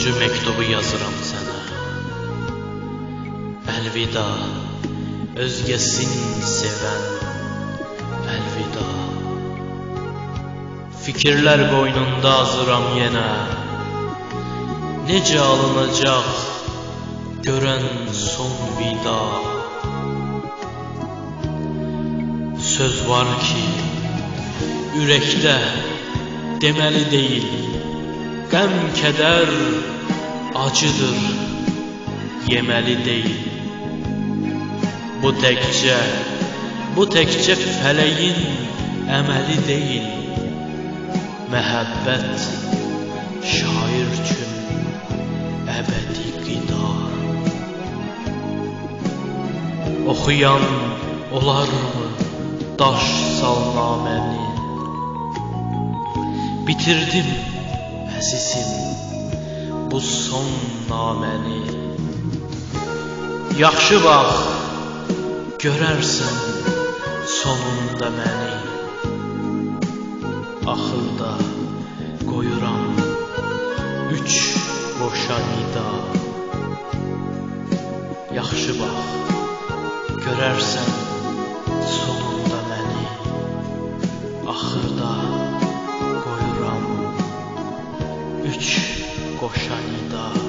sonuncu mektubu yazıram sənə. Əlvida, özgəsin sevən, əlvida. Fikirlər qoynunda azıram yenə. Necə alınacaq görən son vida. Söz var ki, ürəkdə deməli deyil. Qəm, kədər acıdır, yeməli deyil. Bu təkcə, bu təkcə fələyin əməli deyil. Məhəbbət şair üçün əbədi qida. Oxuyan olarmı daş salnaməni? Bitirdim əzizim bu son naməni. Yaxşı bax, görərsən sonunda məni. Axırda qoyuram üç boşa nida. Yaxşı bax, görərsən sonunda məni. Axırda gosharni da